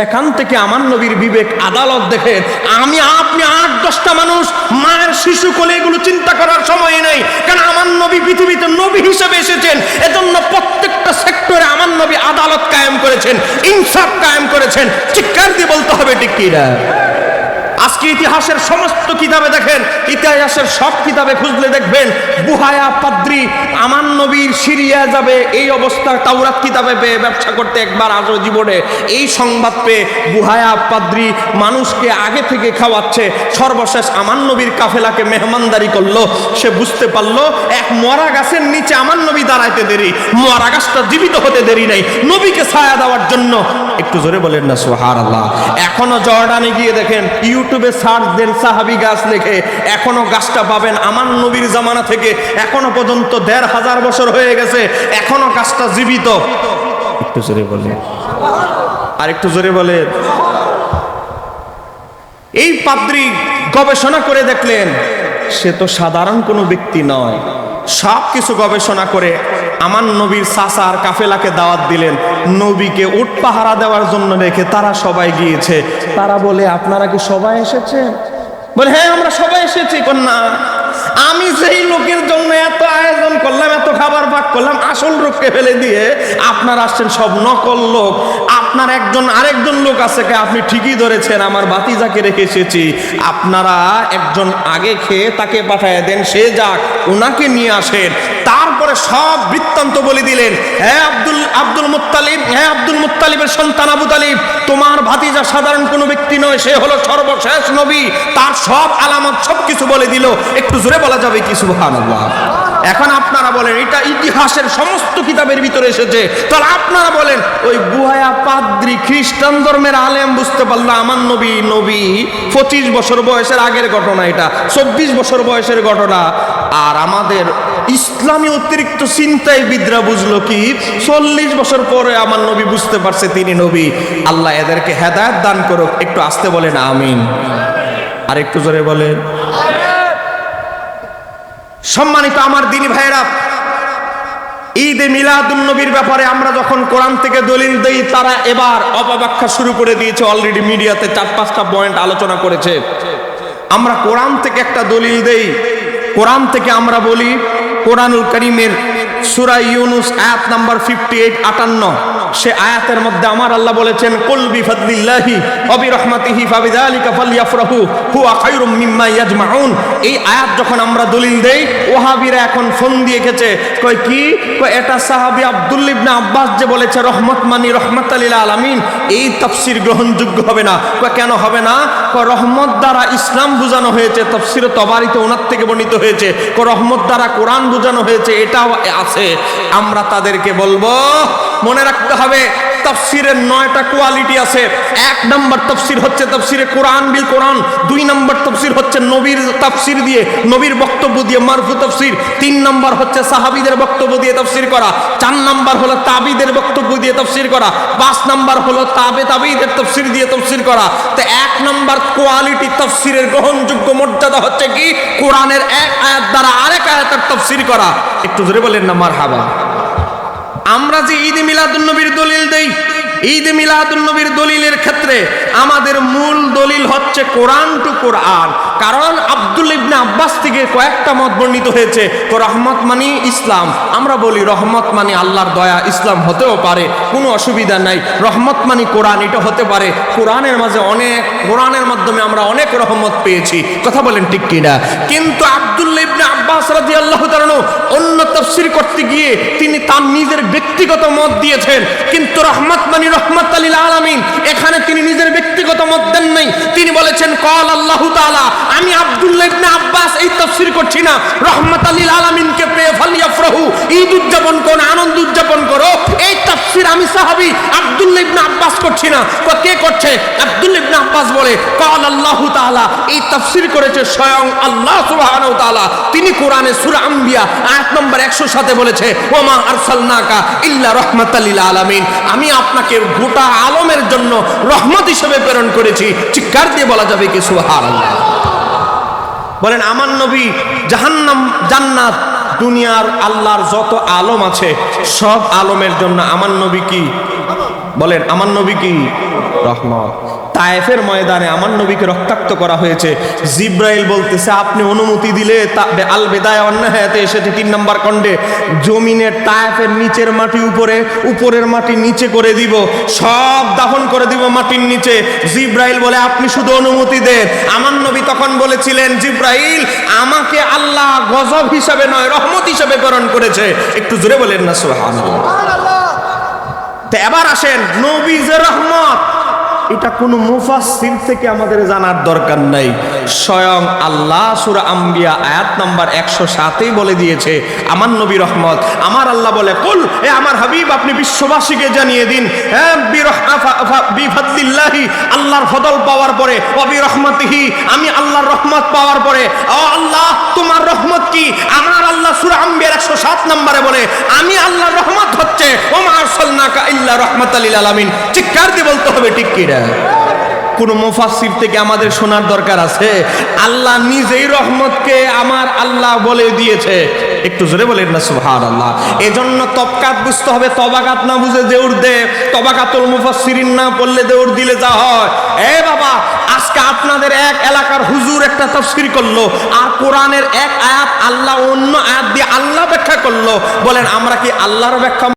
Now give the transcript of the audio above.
সেখান থেকে আমার নবীর বিবেক আদালত দেখে, আমি আপনি আট, দশটা মানুষ, মায়ের শিশু কোলে এগুলো চিন্তা করার সময় নেই। কারণ আমার নবী পৃথিবীতে নবী হিসেবে এসেছেন? এজন্য প্রত্যেকটা সেক্টরে আমার নবী আদালত কায়েম করেছেন, ইনসাফ কায়েম করেছেন। চিৎকার দিয়ে বলতে হবে ঠিক কিনা? আজকে ইতিহাসের সমস্ত কিতাবে দেখেন, ইতিহাসের সব কিতাবে খুঁজলে দেখবেন, বুহায়া পাদ্রি আমার নবীর সিরিয়া যাবে, এই অবস্থা তাওরাত কিতাবে পেয়ে ব্যবসা করতে একবার আজও জীবনে। এই সংবাদ পেয়ে বুহায়া পাদ্রি মানুষকে আগে থেকে খাওয়াচ্ছে, সর্বশেষ আমার নবীর কাফেলাকে মেহমানদারি করল, সে বুঝতে পারল, এক মরা গাছের নিচে আমার নবী দাঁড়াইতে দেরি, মরা গাছটা জীবিত হতে দেরি নাই, নবীকে ছায়া দেওয়ার জন্য। একটু জোরে বলেন না সোহার আল্লাহ এখনও জর্ডানে গিয়ে দেখেন, ইউটিউবে সার্চ দেন সাহাবি গাছ লেখে এখনও গাছটা পাবেন। আমার নবীর জামানা থেকে এখনও পর্যন্ত দেড় হাজার বছর হয়ে গেছে, এখনও গাছটা জীবিত। একটু জোরে বলে আর একটু জোরে বলে এই পাদ্রী গবেষণা করে দেখলেন, সে তো সাধারণ কোনো ব্যক্তি নয়। সব কিছু গবেষণা করে আমার নবীর সাসার কাফেলাকে দাওয়াত দিলেন। নবীকে উট পাহারা দেওয়ার জন্য রেখে তারা সবাই গিয়েছে। তারা বলে, আপনারা কি সবাই এসেছেন? বলে হ্যাঁ আমরা সবাই এসেছি, কন্যা। আমি সেই লোকের জন্য এত আয়োজন করলাম, এত খাবার ভাগ করলাম, আসল লোককে ফেলে দিয়ে আপনার আসছেন সব নকল লোক। আপনার একজন, আরেকজন লোক আছে আপনি ঠিকই ধরেছেন, আমার বাতিজাকে রেখে এসেছি। আপনারা একজন আগে খেয়ে তাকে পাঠায় দেন, সে যাক ওনাকে নিয়ে আসেন। তারপরে সব বৃত্তান্ত বলে দিলেন হ্যাঁ আব্দুল আব্দুল মুত্তালিব হ্যাঁ আব্দুল মুত্তালিবের সন্তান আবু তালিব, তোমার ভাতিজা সাধারণ কোনো ব্যক্তি নয়, সে হলো সর্বশেষ নবী। তার সব আলামত সব কিছু বলে দিল। একটু জোরে বলা যাবে কি, সুবহানাল্লাহ? এখন আপনারা বলেন, এটা ইতিহাসের সমস্ত কিতাবের ভিতরে এসেছে। তাহলে আপনারা বলেন, ওই গুহায়া পাদ্রি খ্রিস্টান ধর্মের আলেম বুঝতে পারল, আমার নবী নবী, পঁচিশ বছর বয়সের আগের ঘটনা এটা, চব্বিশ বছর বয়সের ঘটনা। আর আমাদের ইসলামী অতিরিক্ত চিন্তায় বিদ্রা বুঝলো কি, চল্লিশ বছর পরে আমার নবী বুঝতে পারছে তিনি নবী। আল্লাহ এদেরকে হেদায়ত দান করুক, একটু আসতে বলেন, আমিন। আর একটু জোরে বলেন। সম্মানিত আমার দিনী ভাইয়েরা, ঈদে নবীর ব্যাপারে আমরা যখন কোরআন থেকে দলিল দেই, তারা এবার অপব্যাখ্যা শুরু করে দিয়েছে অলরেডি মিডিয়াতে চার পাঁচটা পয়েন্ট আলোচনা করেছে। আমরা কোরআন থেকে একটা দলিল দেই, কোরআন থেকে আমরা বলি, কোরআনুল করিমের সুরা ইউনুস আয়াত নাম্বার ফিফটি এইট আটান্ন। সে আয়াতের মধ্যে আমার আল্লাহ বলেছেন, কুল বিফাদলিল্লাহি ওয়া বিরহমাতিহি ফাবিযালিকা ফালইফরাহু হুয়া খায়রুম মিম্মা ইয়াজমাউন। এই আয়াত যখন আমরা দলিল দেই ওহাবিরা এখন ফোন দিয়ে গেছে কই কি? কই এটা সাহাবী আব্দুল ইবনে আব্বাস যে বলেছে, রহমত মানি রহমত আলিল আলামিন। এই তাফসীর গ্রহণযোগ্য হবে না। কই কেন হবে না? কই রহমত দ্বারা ইসলাম বোঝানো হয়েছে, তাফসীর তবারিতে ওনার থেকে বর্ণিত হয়েছে। কই রহমত দ্বারা কোরআন বোঝানো হয়েছে, এটাও আছে। আমরা তাদেরকে বলব মনে রাখতে হবে তফসিরের নয়টা কোয়ালিটি আছে। এক নম্বর তফসির হচ্ছে তফসিরে কোরআন বিল কোরআন, দুই নম্বর তফসির হচ্ছে নবীর তফসির দিয়ে, নবীর বক্তব্য দিয়ে মারফু তফসির, তিন নম্বর হচ্ছে সাহাবিদের বক্তব্য দিয়ে তফসির করা, চার নম্বর হলো তাবিদের বক্তব্য দিয়ে তফসির করা, পাঁচ নম্বর হলো তাবে তাবিদের তফসির দিয়ে তফসির করা। তো এক নম্বর কোয়ালিটি তফসিরের গ্রহণযোগ্য মর্যাদা হচ্ছে কি? কোরআনের এক আয়াত দ্বারা আরেক আয়াতের তফসির করা। একটু জোরে বলেন না মার হাবা আমরা যে ঈদ মিলাদুন্নবীর দলিল দেই, ঈদ মিলাদুন্নবীর দলিলের ক্ষেত্রে আমাদের মূল দলিল হচ্ছে কোরআন টু কোরআন। কারণ আব্বাস থেকে কয়েকটা মত বর্ণিত হয়েছে। তো রহমত মানি ইসলাম। আমরা বলি রহমত মানি আল্লাহর দয়া, ইসলাম হতেও পারে, কোনো অসুবিধা নাই। রহমত মানি কোরআন, এটা হতে পারে। কোরআনের মাঝে অনেক, কোরআনের মাধ্যমে আমরা অনেক রহমত পেয়েছি। কথা বলেন ঠিক কিনা? কিন্তু আব্দুল্লাহ ইবনে আব্বাস রাদিয়াল্লাহু তাআলা অন্য তাফসীর করতে গিয়ে তিনি তার নিজের ব্যক্তিগত মত দিয়েছেন। কিন্তু রহমত মানি রহমত আলিল আলামিন, এখানে তিনি নিজের ব্যক্তিগত মত দেন নাই। তিনি বলেছেন, কল আল্লাহ তাআলা। আমি আব্দুল্লাহ ইবনে আব্বাস এই তাফসীর করছি না। রহমত আলিল আলামিনকে পেয়ে ফালিয়াফরাহু, ঈদ উদযাপন করো, আনন্দ উদযাপন করো। এই তাফসীর আমি সাহাবী আব্দুল্লাহ ইবনে আব্বাস করছি না। কে করছে? আব্দুল্লাহ ইবনে আব্বাস বলে, কল আল্লাহ তাআলা এই তাফসীর করেছে স্বয়ং আল্লাহ সুবহানাহু তাআলা। তিনি কোরআনে সূরা আম্বিয়া, আয়াত নম্বর 100 সাথে বলেছে ওমা আরসালনাকা ইল্লা রাহমাতাল লিল আলামিন আমি আপনাকে গোটা আলমের জন্য রহমত হিসেবে প্রেরণ করেছি। চিৎকার দিয়ে বলা যাবে কি সুবহানাল্লাহ? বলেন, আমার নবী জাহান্নাম, জান্নাত, দুনিয়ার আল্লাহর যত আলম আছে, সব আলমের জন্য আমার নবী কি? বলেন, আমার নবী কি? রহমত। তায়েফের ময়দানে আমার নবীকে রক্তাক্ত করা হয়েছে। জিব্রাইল বলতেছে আপনি অনুমতি দিলে আল বেদায় অন্যায়তে এসেছে তিন নম্বর খণ্ডে। জমিনের তায়েফের নিচের মাটি উপরে উপরের মাটি নিচে করে দিব সব দাফন করে দিব মাটির নিচে। জিব্রাইল বলে আপনি শুধু অনুমতি দেন। আমার নবী তখন বলেছিলেন জিব্রাইল আমাকে আল্লাহ গজব হিসাবে নয় রহমত হিসাবে প্রেরণ করেছে। একটু জোরে বলেন না সুবহানাল্লাহ। তো এবার আসেন নবী যে রহমত এটা কোনো মুফাসসির থেকে আমাদের জানার দরকার নাই। স্বয়ং আল্লাহ সূরা আম্বিয়া আয়াত নাম্বার একশো সাতেই বলে দিয়েছে, আমার নবী রহমত, আমার আল্লাহ বলে, কুল, এ আমার হাবিব, আপনি বিশ্ববাসীকে জানিয়ে দিন হ্যাঁ আল্লাহর ফদল পাওয়ার পরে অবি রহমতিহি, আমি আল্লাহর রহমত পাওয়ার পরে ও আল্লাহ, তোমার রহমত কি? আম্বিয়ার একশো সাত নম্বরে বলে, আমি আল্লাহর রহমত হচ্ছে ওমা আরসালনাকা ইল্লা রাহমাতাল লিল আলামিন। চিৎকার দিয়ে বলতে হবে, ঠিক কিনা কোন মুফাসসির থেকে আমাদের শোনার দরকার আছে? আল্লাহ নিজেই রহমতকে আমার আল্লাহ বলে দিয়েছে। একটু জোরে বলেন না সুহার আল্লাহ এজন্য তবকাত বুঝতে হবে, তবাকাত না বুঝে দেউর দে। তবাকাতুল মুফাসসিরিন না পড়লে দেউর দিলে যা হয়। এ বাবা আজকে আপনাদের এক এলাকার হুজুর একটা তফসির করল, আর কোরআনের এক আয়াত আল্লাহ অন্য আয়াত দিয়ে আল্লাহ ব্যাখ্যা করল। বলেন, আমরা কি আল্লাহর ব্যাখ্যা